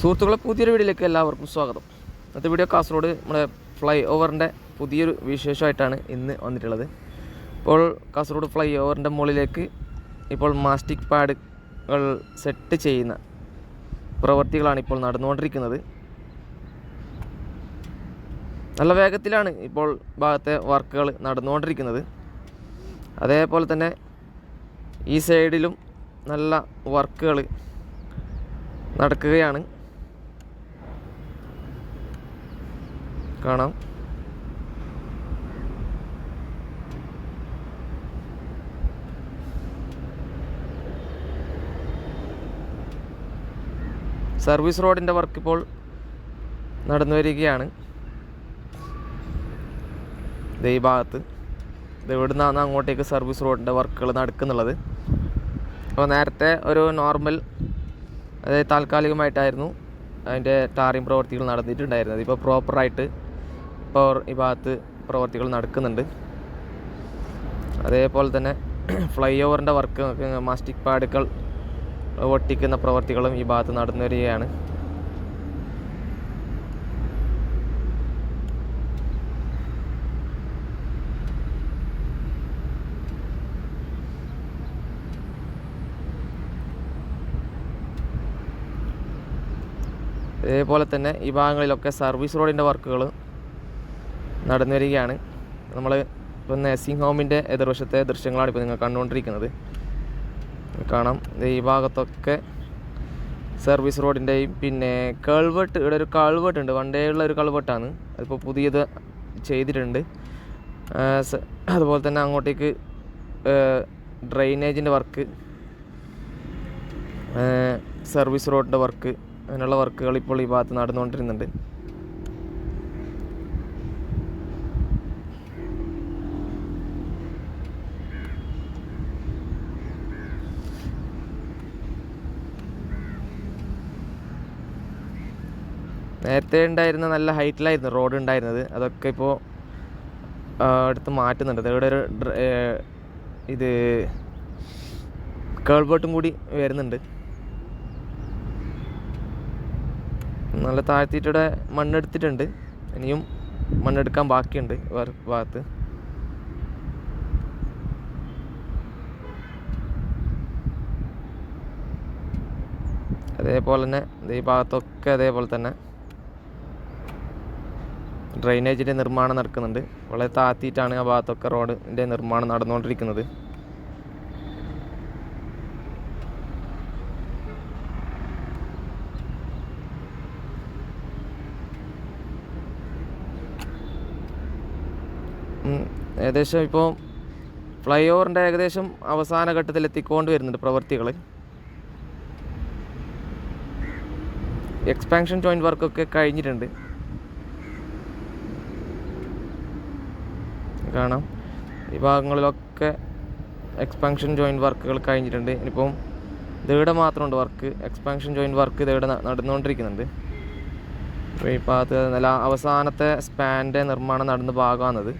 സുഹൃത്തുക്കളെ പുതിയൊരു വീഡിയോയിലേക്ക് എല്ലാവർക്കും സ്വാഗതം. ഇന്നത്തെ വീഡിയോ കാസർഗോഡ് നമ്മുടെ ഫ്ലൈ ഓവറിന്റെ പുതിയൊരു വിശേഷമായിട്ടാണ് ഇന്ന് വന്നിട്ടുള്ളത്. ഇപ്പോൾ കാസർഗോഡ് ഫ്ലൈ ഓവറിന്റെ മുകളിലേക്ക് ഇപ്പോൾ മാസ്റ്റിക് പാഡുകൾ സെറ്റ് ചെയ്യുന്ന പ്രവൃത്തികളാണ് ഇപ്പോൾ നടന്നുകൊണ്ടിരിക്കുന്നത്. നല്ല വേഗത്തിലാണ് ഇപ്പോൾ ഭാഗത്തെ വർക്കുകൾ നടന്നുകൊണ്ടിരിക്കുന്നത്. അതേപോലെ തന്നെ ഈ സൈഡിലും നല്ല വർക്കുകൾ നടക്കുകയാണ്. കാണാം. സർവീസ് റോഡിന്റെ വർക്ക് ഇപ്പോൾ നടന്നു വരികയാണ്. ഈ ഭാഗത്ത്. ഇത് അങ്ങോട്ടേക്ക് സർവീസ് റോഡിന്റെ വർക്കുകൾ നടക്കുന്നുള്ളത്. അപ്പോൾ നേരത്തെ ഒരു നോർമൽ അതായത് താൽക്കാലികമായിട്ടായിരുന്നു അതിന്റെ ടാറിങ് പ്രവർത്തികൾ നടന്നിട്ടുണ്ടായിരുന്നത്. ഇപ്പോൾ പ്രോപ്പറായിട്ട് ഇപ്പോൾ ഈ ഭാഗത്ത് പ്രവർത്തികൾ നടക്കുന്നുണ്ട്. അതേപോലെ തന്നെ ഫ്ലൈ ഓവറിന്റെ വർക്ക് മാസ്റ്റിക് പാഡുകൾ ഒട്ടിക്കുന്ന പ്രവർത്തികളും ഈ ഭാഗത്ത് നടന്നു വരികയാണ് ഇതേപോലെ തന്നെ ഈ ഭാഗങ്ങളിലൊക്കെ സർവീസ് റോഡിന്റെ വർക്കുകൾ നടന്നു വരികയാണ് നമ്മൾ ഇപ്പോൾ നഴ്സിംഗ് ഹോമിന്റെ എതിർവശത്തെ ദൃശ്യങ്ങളാണ് ഇപ്പോൾ നിങ്ങൾ കണ്ടുകൊണ്ടിരിക്കുന്നത്. കാണാം. ഈ ഭാഗത്തൊക്കെ സർവീസ് റോഡിന്റെയും പിന്നെ കൾവെട്ട് ഇവിടെ ഒരു കൾവെട്ട് ഉണ്ട്. വണ്ടേ ഒരു കൾവെട്ടാണ് അതിപ്പോൾ പുതിയത് ചെയ്തിട്ടുണ്ട്. അതുപോലെ തന്നെ അങ്ങോട്ടേക്ക് ഡ്രെയിനേജിന്റെ വർക്ക് സർവീസ് റോഡിന്റെ വർക്ക് അങ്ങനെയുള്ള വർക്കുകൾ ഇപ്പോൾ ഈ ഭാഗത്ത് നടന്നുകൊണ്ടിരുന്നുണ്ട്. നേരത്തെ ഉണ്ടായിരുന്ന നല്ല ഹൈറ്റിലായിരുന്നു റോഡ് ഉണ്ടായിരുന്നത്. അതൊക്കെ ഇപ്പോൾ എടുത്ത് മാറ്റുന്നുണ്ട്. ഇവിടെ ഒരു ഇത് കേൾ ഇത് കേൾബോട്ടും കൂടി വരുന്നുണ്ട്. നല്ല താഴ്ത്തിയിട്ടൂടെ മണ്ണെടുത്തിട്ടുണ്ട്. ഇനിയും മണ്ണെടുക്കാൻ ബാക്കിയുണ്ട് വേറെ ഭാഗത്ത്. അതേപോലെ തന്നെ ഈ ഭാഗത്തൊക്കെ അതേപോലെ തന്നെ. ഡ്രെയിനേജിന്റെ നിർമ്മാണം നടക്കുന്നുണ്ട്. വളരെ താഴ്ത്തിയിട്ടാണ് ആ ഭാഗത്തൊക്കെ റോഡിന്റെ നിർമ്മാണം നടന്നുകൊണ്ടിരിക്കുന്നത്. ഏകദേശം ഇപ്പോൾ ഫ്ലൈ ഓവറിന്റെ ഏകദേശം അവസാന ഘട്ടത്തിൽ എത്തിക്കൊണ്ട് വരുന്നുണ്ട് പ്രവൃത്തികൾ. എക്സ്പാൻഷൻ ജോയിന്റ് വർക്കൊക്കെ കഴിഞ്ഞിട്ടുണ്ട്. കാണാം. ഈ ഭാഗങ്ങളിലൊക്കെ എക്സ്പാൻഷൻ ജോയിന്റ് വർക്കുകൾ കഴിഞ്ഞിട്ടുണ്ട്. ഇനിയിപ്പം ഇതിവിടെ മാത്രമുണ്ട് വർക്ക് എക്സ്പാൻഷൻ ജോയിന്റ് വർക്ക് ഇതിവിടെ ന- നടന്നുകൊണ്ടിരിക്കുന്നുണ്ട്. അപ്പോൾ ഈ ഭാഗത്ത് നല്ല അവസാനത്തെ സ്പാന്റെ നിർമ്മാണം നടന്ന ഭാഗമാണത്.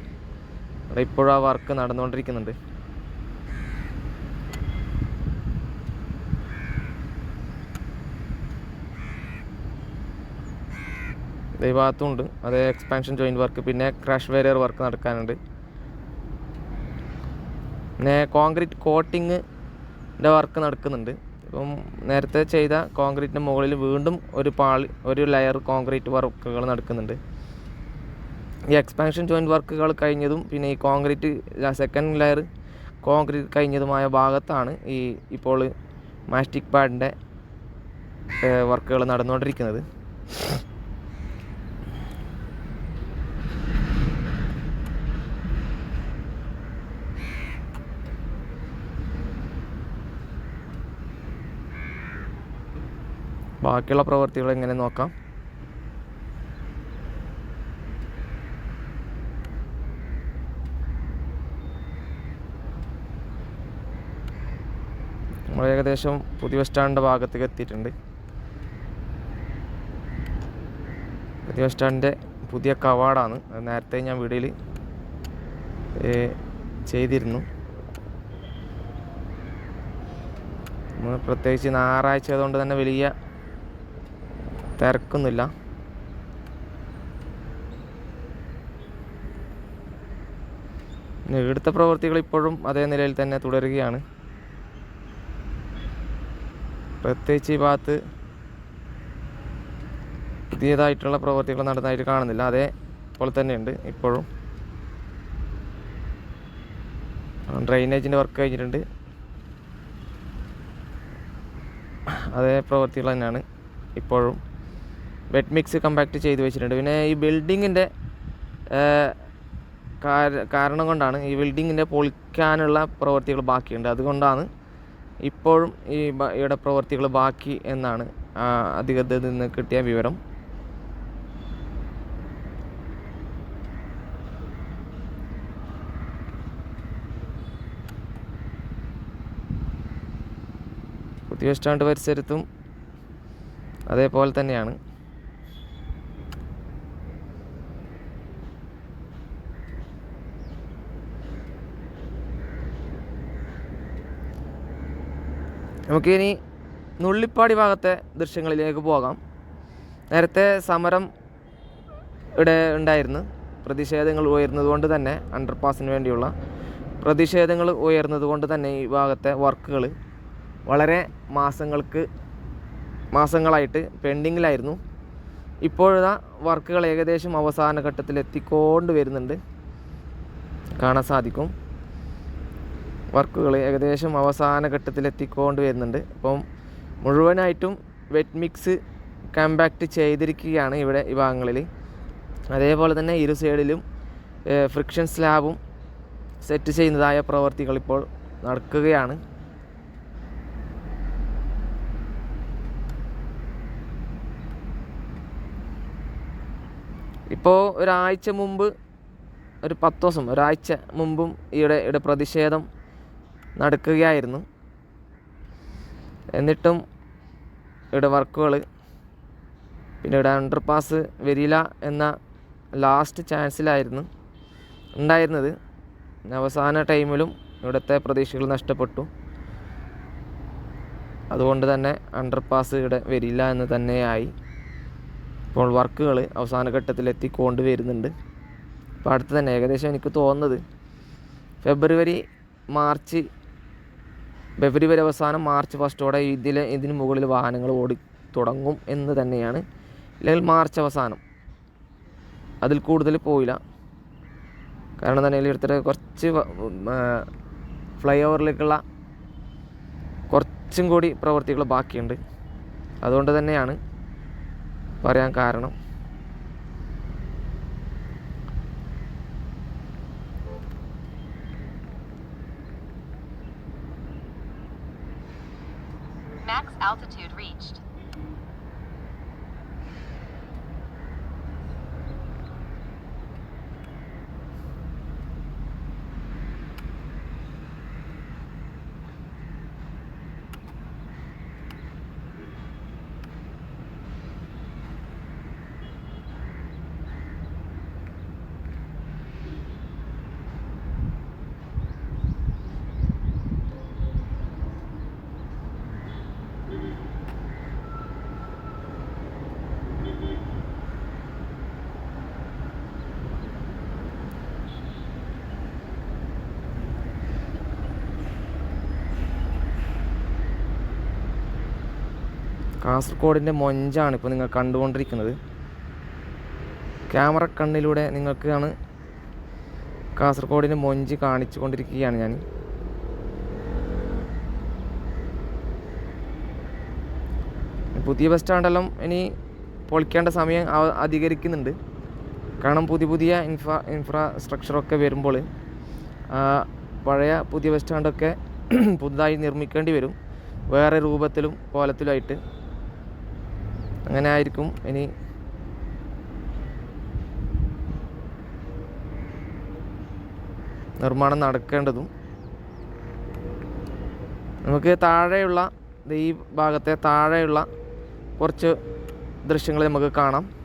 അവിടെ ഇപ്പോഴും ആ വർക്ക് നടന്നുകൊണ്ടിരിക്കുന്നുണ്ട് ഈ ഭാഗത്തുണ്ട് അതേ എക്സ്പാൻഷൻ ജോയിന്റ് വർക്ക് പിന്നെ ക്രാഷ് വേരിയർ വർക്ക് നടക്കാനുണ്ട്. പിന്നെ കോൺക്രീറ്റ് കോട്ടിങ്ങിന്റെ വർക്ക് നടക്കുന്നുണ്ട്. ഇപ്പം നേരത്തെ ചെയ്ത കോൺക്രീറ്റിന്റെ മുകളിൽ വീണ്ടും ഒരു പാളി ഒരു ലെയർ കോൺക്രീറ്റ് വർക്കുകൾ നടക്കുന്നുണ്ട്. ഈ എക്സ്പാൻഷൻ ജോയിന്റ് വർക്കുകൾ കഴിഞ്ഞതും പിന്നെ ഈ കോൺക്രീറ്റ് സെക്കൻഡ് ലെയർ കോൺക്രീറ്റ് കഴിഞ്ഞതുമായ ഭാഗത്താണ് ഈ ഇപ്പോൾ മാസ്റ്റിക് പാഡിന്റെ വർക്കുകൾ നടന്നുകൊണ്ടിരിക്കുന്നത്. ബാക്കിയുള്ള പ്രവൃത്തികൾ എങ്ങനെ നോക്കാം? നമ്മൾ ഏകദേശം പുതിയ സ്റ്റാൻഡിന്റെ ഭാഗത്തേക്ക് എത്തിയിട്ടുണ്ട്. പുതിയ സ്റ്റാൻഡിന്റെ പുതിയ കവാടാണ്. നേരത്തെ ഞാൻ വീഡിയോയിൽ ചെയ്തിരുന്നു. പ്രത്യേകിച്ച് ഞായറാഴ്ച ആയതുകൊണ്ട് തന്നെ വലിയ തിരക്കൊന്നുമില്ല. ഇവിടുത്തെ പ്രവൃത്തികൾ ഇപ്പോഴും അതേ നിലയിൽ തന്നെ തുടരുകയാണ്. പ്രത്യേകിച്ച് ഈ ഭാഗത്ത് പുതിയതായിട്ടുള്ള പ്രവൃത്തികൾ നടന്നതായിട്ട് കാണുന്നില്ല. അതേ പോലെ തന്നെയുണ്ട് ഇപ്പോഴും. ഡ്രെയിനേജിന്റെ വർക്ക് കഴിഞ്ഞിട്ടുണ്ട്. അതേ പ്രവൃത്തികൾ തന്നെയാണ് ഇപ്പോഴും. വെറ്റ് മിക്സ് കമ്പാക്ട് ചെയ്ത് വെച്ചിട്ടുണ്ട്. പിന്നെ ഈ ബിൽഡിങ്ങിന്റെ കാരണം കൊണ്ടാണ് ഈ ബിൽഡിങ്ങിന്റെ പൊളിക്കാനുള്ള പ്രവൃത്തികൾ ബാക്കിയുണ്ട്. അതുകൊണ്ടാണ് ഇപ്പോഴും ഈ ഇവിടെ പ്രവൃത്തികൾ ബാക്കി എന്നാണ് അധികൃതരിൽ നിന്ന് കിട്ടിയ വിവരം. പുതിയ സ്റ്റാൻഡ് പരിസരത്തും അതേപോലെ തന്നെയാണ്. നമുക്കിനി നുള്ളിപ്പാടി ഭാഗത്തെ ദൃശ്യങ്ങളിലേക്ക് പോകാം. നേരത്തെ സമരം ഇവിടെ ഉണ്ടായിരുന്നു. പ്രതിഷേധങ്ങൾ ഉയർന്നതുകൊണ്ട് തന്നെ അണ്ടർപാസിന് വേണ്ടിയുള്ള പ്രതിഷേധങ്ങൾ ഉയർന്നതുകൊണ്ട് തന്നെ ഈ ഭാഗത്തെ വർക്കുകൾ വളരെ മാസങ്ങൾക്ക് മാസങ്ങളായിട്ട് പെൻഡിങ്ങിലായിരുന്നു. ഇപ്പോഴാ വർക്കുകൾ ഏകദേശം അവസാന ഘട്ടത്തിൽ എത്തിക്കൊണ്ട് വരുന്നുണ്ട് കാണാൻ സാധിക്കും. വർക്കുകൾ ഏകദേശം അവസാന ഘട്ടത്തിൽ എത്തിക്കൊണ്ട് വരുന്നുണ്ട്. അപ്പം മുഴുവനായിട്ടും വെറ്റ് മിക്സ് കമ്പാക്ട് ചെയ്തിരിക്കുകയാണ് ഇവിടെ ഈ ഭാഗങ്ങളിൽ. അതേപോലെ തന്നെ ഇരു സൈഡിലും ഫ്രിക്ഷൻ സ്ലാബും സെറ്റ് ചെയ്യുന്നതായ പ്രവർത്തികൾ ഇപ്പോൾ നടക്കുകയാണ്. ഇപ്പോൾ ഒരാഴ്ച മുമ്പ് ഒരു പത്ത് ദിവസം ഒരാഴ്ച മുമ്പും ഇവിടെ ഇവിടെ പ്രതിഷേധം നടക്കുകയായിരുന്നു. എന്നിട്ടും ഇവിടെ വർക്കുകൾ പിന്നെ ഇവിടെ അണ്ടർപാസ് വരില്ല എന്ന ലാസ്റ്റ് ചാൻസിലായിരുന്നു ഉണ്ടായിരുന്നത്. അവസാന ടൈമിലും ഇവിടുത്തെ പ്രതീക്ഷകൾ നഷ്ടപ്പെട്ടു. അതുകൊണ്ട് തന്നെ അണ്ടർപാസ് ഇവിടെ വരില്ല എന്ന് തന്നെയായി. ഇപ്പോൾ വർക്കുകൾ അവസാന ഘട്ടത്തിൽ എത്തിക്കൊണ്ട് വരുന്നുണ്ട് അപ്പോൾ അടുത്ത് തന്നെ ഏകദേശം എനിക്ക് തോന്നുന്നത്. ഫെബ്രുവരി മാർച്ച് ഫെബ്രുവരി അവസാനം മാർച്ച് ഫസ്റ്റോടെ ഇതിൽ ഇതിന് മുകളിൽ വാഹനങ്ങൾ ഓടി തുടങ്ങും എന്ന് തന്നെയാണ്. അല്ലെങ്കിൽ മാർച്ച് അവസാനം. അതിൽ കൂടുതൽ പോയില്ല. കാരണം തന്നെ എടുത്തിട്ട് കുറച്ച് ഫ്ലൈ ഓവറിലേക്കുള്ള കുറച്ചും കൂടി പ്രവൃത്തികൾ ബാക്കിയുണ്ട്. അതുകൊണ്ട് തന്നെയാണ് പറയാൻ കാരണം. Max altitude reached. കാസർഗോഡിന്റെ മൊഞ്ചാണ് ഇപ്പോൾ നിങ്ങൾ കണ്ടുകൊണ്ടിരിക്കുന്നത്. ക്യാമറ കണ്ണിലൂടെ നിങ്ങൾക്കാണ് കാസർഗോഡിന്റെ മൊഞ്ച് കാണിച്ചു കൊണ്ടിരിക്കുകയാണ് ഞാൻ. പുതിയ ബസ് സ്റ്റാൻഡെല്ലാം ഇനി പൊളിക്കേണ്ട സമയം അധികരിക്കുന്നുണ്ട്. കാരണം പുതിയ പുതിയ ഇൻഫ്രാ ഇൻഫ്രാസ്ട്രക്ചറൊക്കെ വരുമ്പോൾ പഴയ പുതിയ ബസ് സ്റ്റാൻഡൊക്കെ പുതുതായി നിർമ്മിക്കേണ്ടി വരും. വേറെ രൂപത്തിലും കോലത്തിലുമായിട്ട് അങ്ങനെ ആയിരിക്കും ഇനി. നിർമ്മാണം നടക്കേണ്ടതും. നമുക്ക് താഴെയുള്ള ഈ ഭാഗത്തെ താഴെയുള്ള കുറച്ച് ദൃശ്യങ്ങൾ നമുക്ക് കാണാം.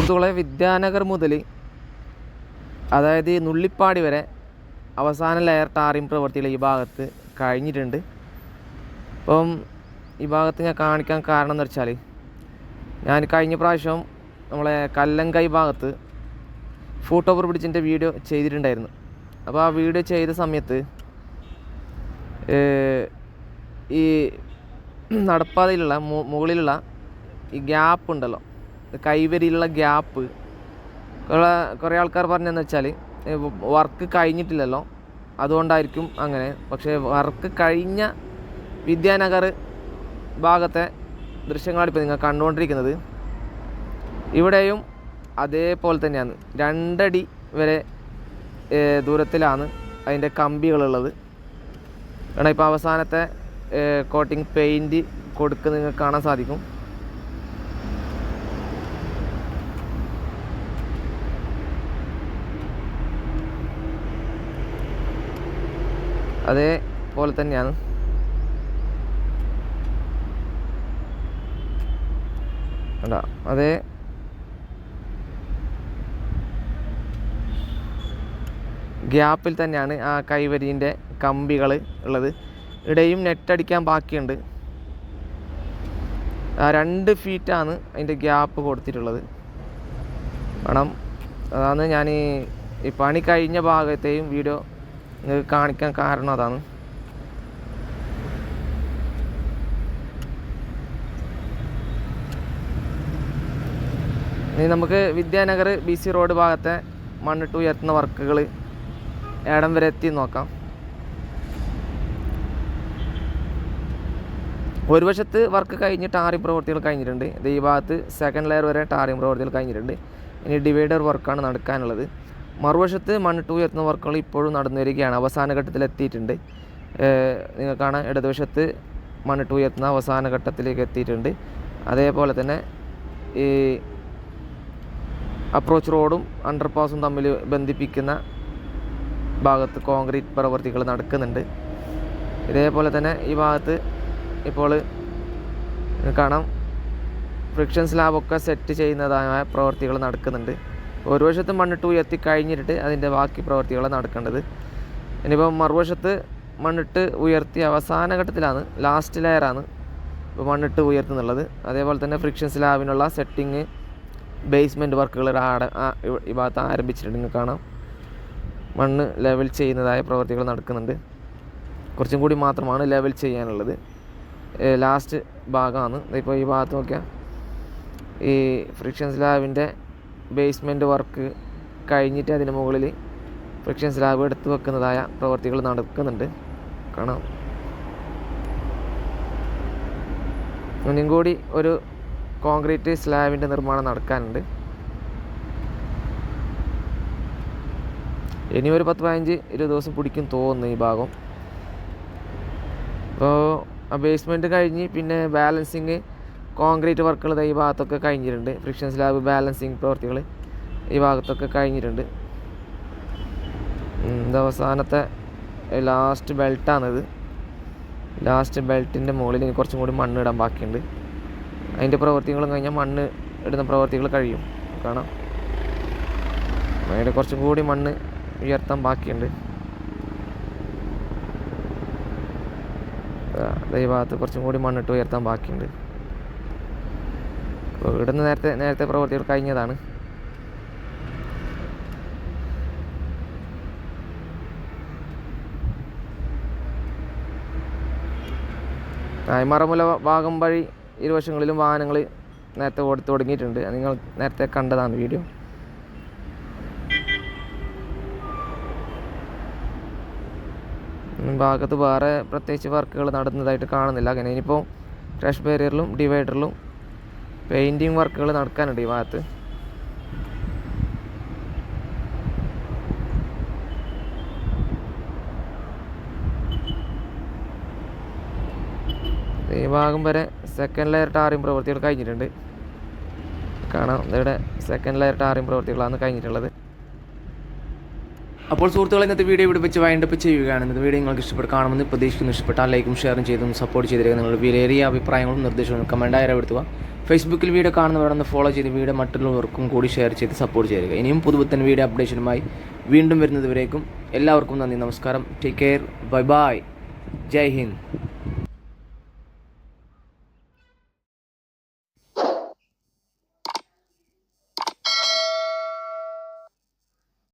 സുഹൃത്തുക്കളെ വിദ്യാനഗർ മുതൽ അതായത് നുള്ളിപ്പാടി വരെ അവസാന ലെയർ ടാറിങ് പ്രവർത്തികൾ ഈ ഭാഗത്ത് കഴിഞ്ഞിട്ടുണ്ട്. അപ്പം ഈ ഭാഗത്ത് ഞാൻ കാണിക്കാൻ കാരണം എന്ന് വെച്ചാൽ ഞാൻ കഴിഞ്ഞ പ്രാവശ്യം നമ്മളെ കല്ലങ്കൈ ഭാഗത്ത് ഫൂട്ട് ഓവർ ബ്രിഡ്ജിന്റെ വീഡിയോ ചെയ്തിട്ടുണ്ടായിരുന്നു. അപ്പോൾ ആ വീഡിയോ ചെയ്ത സമയത്ത് ഈ നടപ്പാതയിലുള്ള മുകളിലുള്ള ഈ ഗ്യാപ്പ് ഉണ്ടല്ലോ കൈവരിയിലുള്ള ഗ്യാപ്പ് ഉള്ള കുറേ ആൾക്കാർ പറഞ്ഞതെന്ന് വെച്ചാൽ വർക്ക് കഴിഞ്ഞിട്ടില്ലല്ലോ. അതുകൊണ്ടായിരിക്കും അങ്ങനെ. പക്ഷേ വർക്ക് കഴിഞ്ഞ വിദ്യാനഗർ ഭാഗത്തെ ദൃശ്യങ്ങളാണ് ഇപ്പോൾ നിങ്ങൾ കണ്ടുകൊണ്ടിരിക്കുന്നത്. ഇവിടെയും അതേപോലെ തന്നെയാണ്. രണ്ടടി വരെ ദൂരത്തിലാണ് അതിന്റെ കമ്പികളുള്ളത്. കാരണം ഇപ്പോൾ അവസാനത്തെ കോട്ടിങ് പെയിന്റ് കൊടുക്കുന്ന നിങ്ങൾക്ക് കാണാൻ സാധിക്കും. അതേപോലെ തന്നെയാണ്. അതേ. ഗ്യാപ്പിൽ തന്നെയാണ് ആ കൈവരീന്റെ കമ്പികൾ ഉള്ളത്. ഇടയും നെറ്റടിക്കാൻ ബാക്കിയുണ്ട്. രണ്ട് ഫീറ്റാണ് അതിന്റെ ഗ്യാപ്പ് കൊടുത്തിട്ടുള്ളത്. കാരണം അതാണ് ഞാൻ ഈ പണി കഴിഞ്ഞ ഭാഗത്തെയും വീഡിയോ കാണിക്കാൻ കാരണം അതാണ്. ഇനി നമുക്ക് വിദ്യാനഗർ ബി സി റോഡ് ഭാഗത്തെ മണ്ണിട്ട് ഉയർത്തുന്ന വർക്കുകൾ ഏടം വരെ എത്തി നോക്കാം. ഒരു വശത്ത് വർക്ക് കഴിഞ്ഞ് ടാറിംഗ് പ്രവൃത്തികൾ കഴിഞ്ഞിട്ടുണ്ട്. ഇത് ഈ ഭാഗത്ത് സെക്കൻഡ് ലെയർ വരെ ടാറിംഗ് പ്രവൃത്തികൾ കഴിഞ്ഞിട്ടുണ്ട്. ഇനി ഡിവൈഡർ വർക്കാണ് നടക്കാനുള്ളത്. മറുവശത്ത് മണ്ണിട്ട് ഉയർത്തുന്ന വർക്കുകൾ ഇപ്പോഴും നടന്നു വരികയാണ് അവസാന ഘട്ടത്തിൽ എത്തിയിട്ടുണ്ട് നിങ്ങൾ കാണാൻ ഇടതുവശത്ത് മണ്ണിട്ട് ഉയർത്തുന്ന അവസാന ഘട്ടത്തിലേക്ക് എത്തിയിട്ടുണ്ട്. അതേപോലെ തന്നെ ഈ അപ്രോച്ച് റോഡും അണ്ടർപാസും തമ്മിൽ ബന്ധിപ്പിക്കുന്ന ഭാഗത്ത് കോൺക്രീറ്റ് പ്രവൃത്തികൾ നടക്കുന്നുണ്ട്. ഇതേപോലെ തന്നെ ഈ ഭാഗത്ത് ഇപ്പോൾ കാണാം. ഫ്രിക്ഷൻ സ്ലാബൊക്കെ സെറ്റ് ചെയ്യുന്നതായ പ്രവൃത്തികൾ നടക്കുന്നുണ്ട്. ഒരു വശത്ത് മണ്ണിട്ട് ഉയർത്തി കഴിഞ്ഞിട്ട് അതിന്റെ ബാക്കി പ്രവൃത്തികൾ നടക്കേണ്ടത്. ഇനിയിപ്പോൾ മറുവശത്ത് മണ്ണിട്ട് ഉയർത്തി അവസാന ഘട്ടത്തിലാണ് ലാസ്റ്റ് ലെയറാണ് ഇപ്പോൾ മണ്ണിട്ട് ഉയർത്തുന്നുള്ളത്. അതേപോലെ തന്നെ ഫ്രിക്ഷൻ സ്ലാബിനുള്ള സെറ്റിങ് ബേസ്മെന്റ് വർക്കുകൾ ആടെ ഈ ഭാഗത്ത് ആരംഭിച്ചിട്ടുണ്ട്. കാണാം. മണ്ണ് ലെവൽ ചെയ്യുന്നതായ പ്രവൃത്തികൾ നടക്കുന്നുണ്ട്. കുറച്ചും കൂടി മാത്രമാണ് ലെവൽ ചെയ്യാനുള്ളത്. ലാസ്റ്റ് ഭാഗമാണ്. ഇപ്പോൾ ഈ ഭാഗത്ത് നോക്കിയാൽ ഈ ഫ്രിക്ഷൻ സ്ലാബിന്റെ ബേസ്മെന്റ് വർക്ക് കഴിഞ്ഞിട്ട് അതിന് മുകളിൽ ഫ്രിക്ഷൻ സ്ലാബ് എടുത്തു വെക്കുന്നതായ പ്രവൃത്തികൾ നടക്കുന്നുണ്ട്. കാണാം. ഇനിയും കൂടി ഒരു കോൺക്രീറ്റ് സ്ലാബിന്റെ നിർമ്മാണം നടക്കാനുണ്ട്. ഇനി ഒരു പത്ത് പതിനഞ്ച് ഇരുപത് ദിവസം പിടിക്കും തോന്നുന്നു ഈ ഭാഗം. അപ്പോൾ ആ ബേസ്മെന്റ് കഴിഞ്ഞ് പിന്നെ ബാലൻസിങ് കോൺക്രീറ്റ് വർക്കുകൾ ഈ ഭാഗത്തൊക്കെ കഴിഞ്ഞിട്ടുണ്ട്. ഫ്രിക്ഷൻ സ്ലാബ് ബാലൻസിങ് പ്രവൃത്തികൾ ഈ ഭാഗത്തൊക്കെ കഴിഞ്ഞിട്ടുണ്ട്. അവസാനത്തെ ലാസ്റ്റ് ബെൽറ്റാണിത് ലാസ്റ്റ് ബെൽറ്റിന്റെ മുകളിൽ ഇനി കുറച്ചും കൂടി മണ്ണ് ഇടാൻ ബാക്കിയുണ്ട്. അതിന്റെ പ്രവൃത്തികളും കഴിഞ്ഞാൽ മണ്ണ് ഇടുന്ന പ്രവൃത്തികൾ കഴിയും. കാണാം. അതിന്റെ കുറച്ചും കൂടി മണ്ണ് ഉയർത്താൻ ബാക്കിയുണ്ട്. ഈ ഭാഗത്ത് കുറച്ചും കൂടി മണ്ണിട്ട് ഉയർത്താൻ ബാക്കിയുണ്ട്. അപ്പോൾ നിന്ന് നേരത്തെ നേരത്തെ പ്രവൃത്തികൾ കഴിഞ്ഞതാണ്. തായ്മറമുല ഭാഗം വഴി ഇരുവശങ്ങളിലും വാഹനങ്ങൾ നേരത്തെ ഓടി തുടങ്ങിയിട്ടുണ്ട്. നിങ്ങൾ നേരത്തെ കണ്ടതാണ് വീഡിയോ. ഭാഗത്ത് വേറെ പ്രത്യേകിച്ച് വർക്കുകൾ നടന്നതായിട്ട് കാണുന്നില്ല. അങ്ങനെ ഇനിയിപ്പോൾ ക്രാഷ് ബാരിയറിലും ഡിവൈഡറിലും പെയിന്റിങ് വർക്കുകൾ നടക്കാനുണ്ട് ഈ ഭാഗത്ത്. ഈ ഭാഗം വരെ സെക്കൻഡ് ലെയർ ടാറിയും പ്രവൃത്തികൾ കഴിഞ്ഞിട്ടുണ്ട്. കാണാം ഇവിടെ സെക്കൻഡ് ലെയർ ടാറിയും പ്രവൃത്തികളാണ് കഴിഞ്ഞിട്ടുള്ളത്. അപ്പോൾ സുഹൃത്തുക്കളെ ഇന്നത്തെ വീഡിയോ ഇവിടെ വെച്ച് വൈൻഡപ്പ് ചെയ്യുകയാണ്. ഇന്നത്തെ വീഡിയോ നിങ്ങൾക്ക് ഇഷ്ടപ്പെട്ട് കാണുമെന്ന് പ്രതീക്ഷിക്കുന്നു. ഇഷ്ടപ്പെട്ടാൽ ലൈക്കും ഷെയറും ചെയ്തും സപ്പോർട്ട് ചെയ്തിരിക്കുക. നിങ്ങളുടെ വിലയേറിയ അഭിപ്രായങ്ങളും നിർദ്ദേശങ്ങളും കമന്റായി രേഖപ്പെടുത്തുക. ഫേസ്ബുക്കിൽ വീഡിയോ കാണുന്നവരൊന്ന് ഫോളോ ചെയ്ത് വീഡിയോ മറ്റുള്ളവർക്കും കൂടി ഷെയർ ചെയ്ത് സപ്പോർട്ട് ചെയ്യുക. ഇനിയും പുതുപുത്തൻ വീഡിയോ അപ്ഡേഷനുമായി വീണ്ടും വരുന്നതുവരേക്കും എല്ലാവർക്കും നന്ദി നമസ്കാരം. ടേക്ക് കെയർ ബൈ ബൈ ജയ് ഹിന്ദ്.